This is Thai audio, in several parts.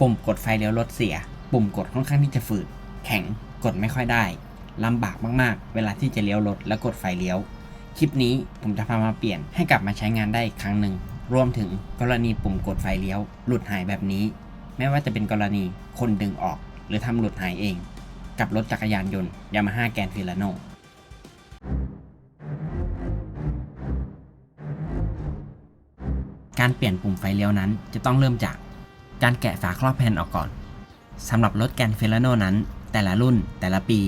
ปุ่มกดไฟเลี้ยวรถเสีย ปุ่มกดค่อนข้างที่จะฝืด แข็ง กดไม่ค่อยได้ลำบากมากๆ เวลาที่จะเลี้ยวรถและกดไฟเลี้ยว คลิปนี้ผมจะพามาเปลี่ยนให้กลับมาใช้งานได้อีกครั้งหนึ่ง รวมถึงกรณีปุ่มกดไฟเลี้ยว หลุดหายแบบนี้ ไม่ว่าจะเป็นกรณีคนดึงออก หรือทำหลุดหายเอง กับรถจักรยานยนต์ยามาฮ่าแกนฟิลาโนการเปลี่ยนปุ่มไฟเลี้ยวนั้นจะต้องเริ่มจาก การแกะฝาครอบแผ่นออกก่อนสำหรับรถแกนเฟลโนนั้น แต่ละรุ่นแต่ละปี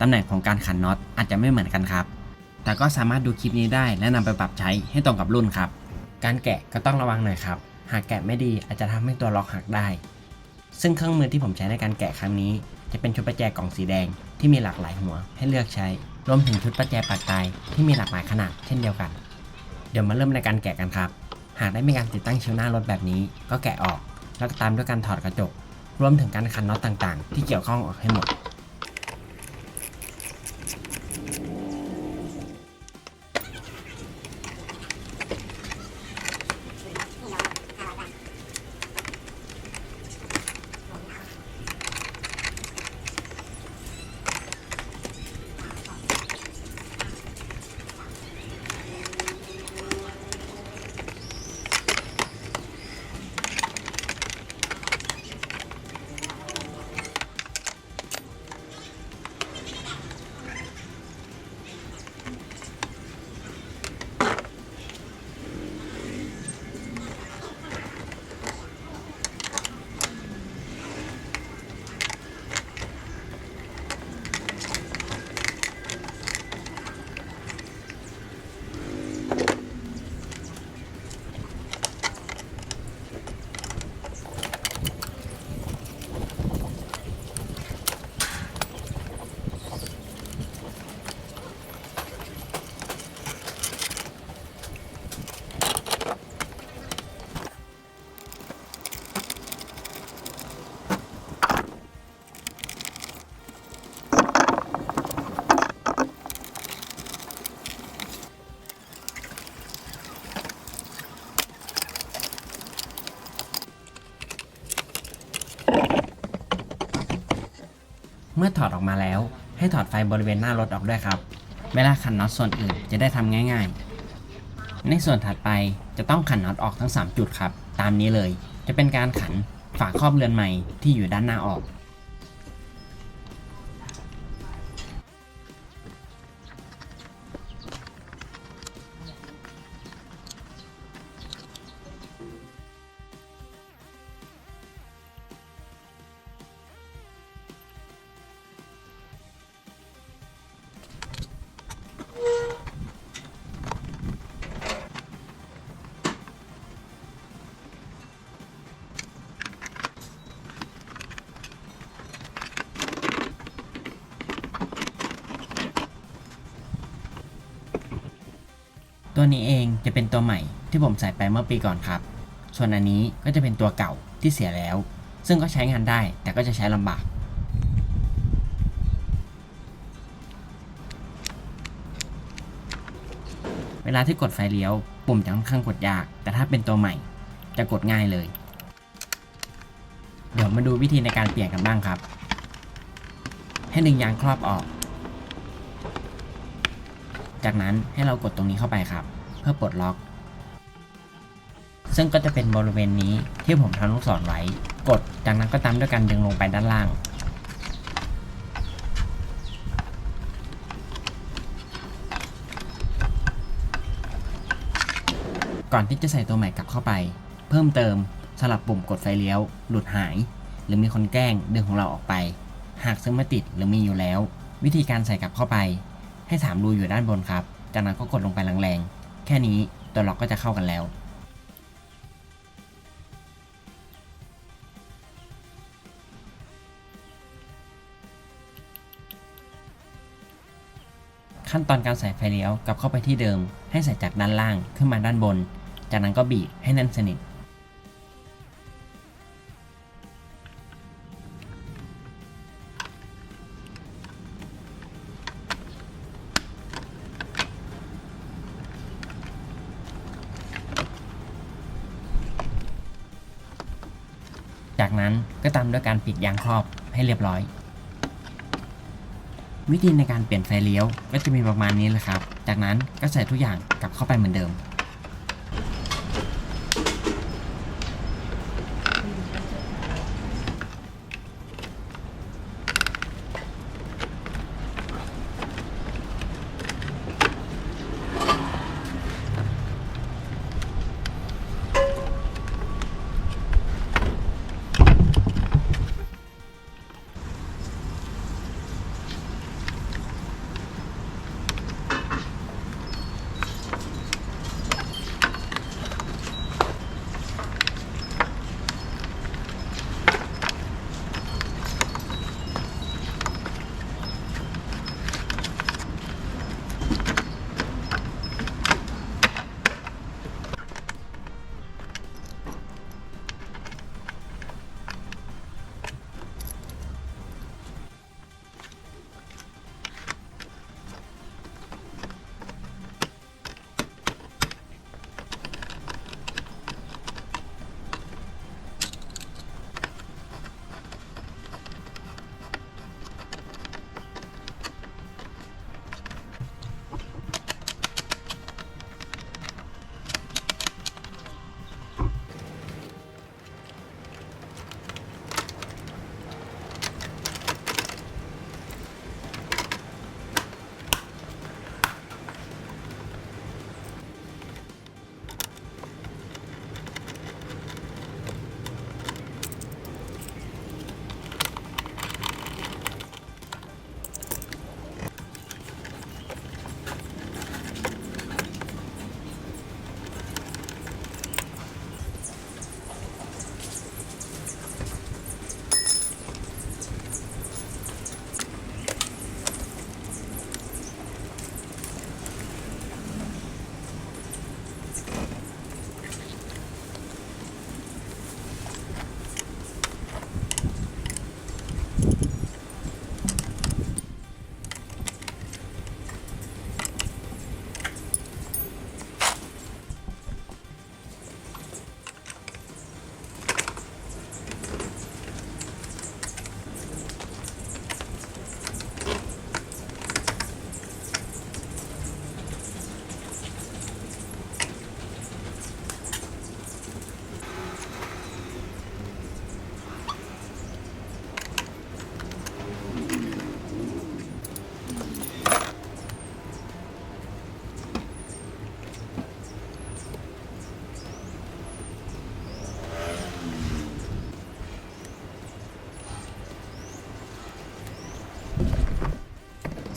ตำแหน่งของการขันน็อตอาจจะไม่เหมือนกันครับ แต่ก็สามารถดูคลิปนี้ได้และนำไปปรับใช้ให้ตรงกับรุ่นครับ การแกะก็ต้องระวังหน่อยครับ หากแกะไม่ดีอาจจะทำให้ตัวล็อกหักได้ ซึ่งเครื่องมือที่ผมใช้ในการแกะครั้งนี้ จะเป็นชุดประแจกล่องสีแดง ที่มีหลากหลายหัวให้เลือกใช้ รวมถึงชุดประแจปากตายที่มีหลากหลายขนาดเช่นเดียวกัน เดี๋ยวมาเริ่มในการแกะกันครับ หากได้มีการติดตั้งชิวหน้ารถแบบนี้ ก็แกะออก แล้วก็ตามด้วยการถอดกระจก รวมถึงการคันน็อตต่างๆ ที่เกี่ยวข้องออกให้หมด เมื่อถอดออกมาแล้ว ให้ถอดไฟบริเวณหน้ารถออกด้วยครับ เวลาขันน็อตส่วนอื่นจะได้ทำง่ายๆ ในส่วนถัดไปจะต้องขันน็อตออกทั้ง 3 จุดครับ ตามนี้เลย จะเป็นการขันฝาครอบเรือนใหม่ที่อยู่ด้านหน้าออก ตัวนี้เองจะเป็นตัวใหม่ที่ผมใส่ไปเมื่อปีก่อนครับ ส่วนอันนี้ก็จะเป็นตัวเก่าที่เสียแล้ว ซึ่งก็ใช้งานได้แต่ก็จะใช้ลำบาก เวลาที่กดไฟเลี้ยวปุ่มจะค่อนข้างกดยาก แต่ถ้าเป็นตัวใหม่จะกดง่ายเลย เดี๋ยวมาดูวิธีในการเปลี่ยนกันบ้างครับ ให้ดึงยางครอบออก จากนั้นให้เรากดตรงนี้เข้าไปครับ เพื่อปลดล็อก ซึ่งก็จะเป็นบริเวณนี้ที่ผมทำลูกศรไว้ กดจากนั้นก็ตามด้วยการดึงลงไปด้านล่าง ก่อนที่จะใส่ตัวใหม่กลับเข้าไป เพิ่มเติมสลับปุ่มกดไฟเลี้ยว หลุดหาย หรือมีคนแกล้งดึงของเราออกไป หากซึ่งไม่ติดหรือมีอยู่แล้ว วิธีการใส่กลับเข้าไป ให้3รูอยู่ด้านบนครับ จากนั้นก็กดลงไปแรงๆ แค่นี้ตัวล็อกก็จะเข้ากันแล้ว ขั้นตอนการใส่ไฟเลี้ยวกลับเข้าไปที่เดิม ให้ใส่จากด้านล่างขึ้นมาด้านบน จากนั้นก็บีบให้แน่นสนิท จากนั้นก็ตามด้วยการปิดยางครอบให้เรียบร้อย วิธีในการเปลี่ยนไฟเลี้ยวก็จะมีประมาณนี้แหละครับ จากนั้นก็ใส่ทุกอย่างกลับเข้าไปเหมือนเดิม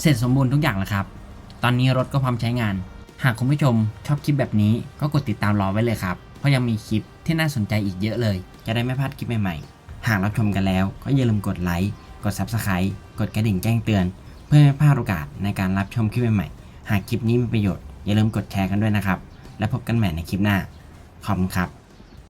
เสร็จสมบูรณ์ทุกอย่างแล้วครับ ตอนนี้รถก็พร้อมใช้งาน หากคุณผู้ชมชอบคลิปแบบนี้ก็กดติดตามรอไว้เลยครับ เพราะยังมีคลิปที่น่าสนใจอีกเยอะเลย จะได้ไม่พลาดคลิปใหม่ๆ หากรับชมกันแล้วก็อย่าลืมกดไลค์ กด Subscribe กดกระดิ่งแจ้งเตือน เพื่อไม่พลาดโอกาสในการรับชมคลิปใหม่ๆ หากคลิปนี้มีประโยชน์อย่าลืมกดแชร์กันด้วยนะครับ และพบกันใหม่ในคลิปหน้า ขอบคุณครับ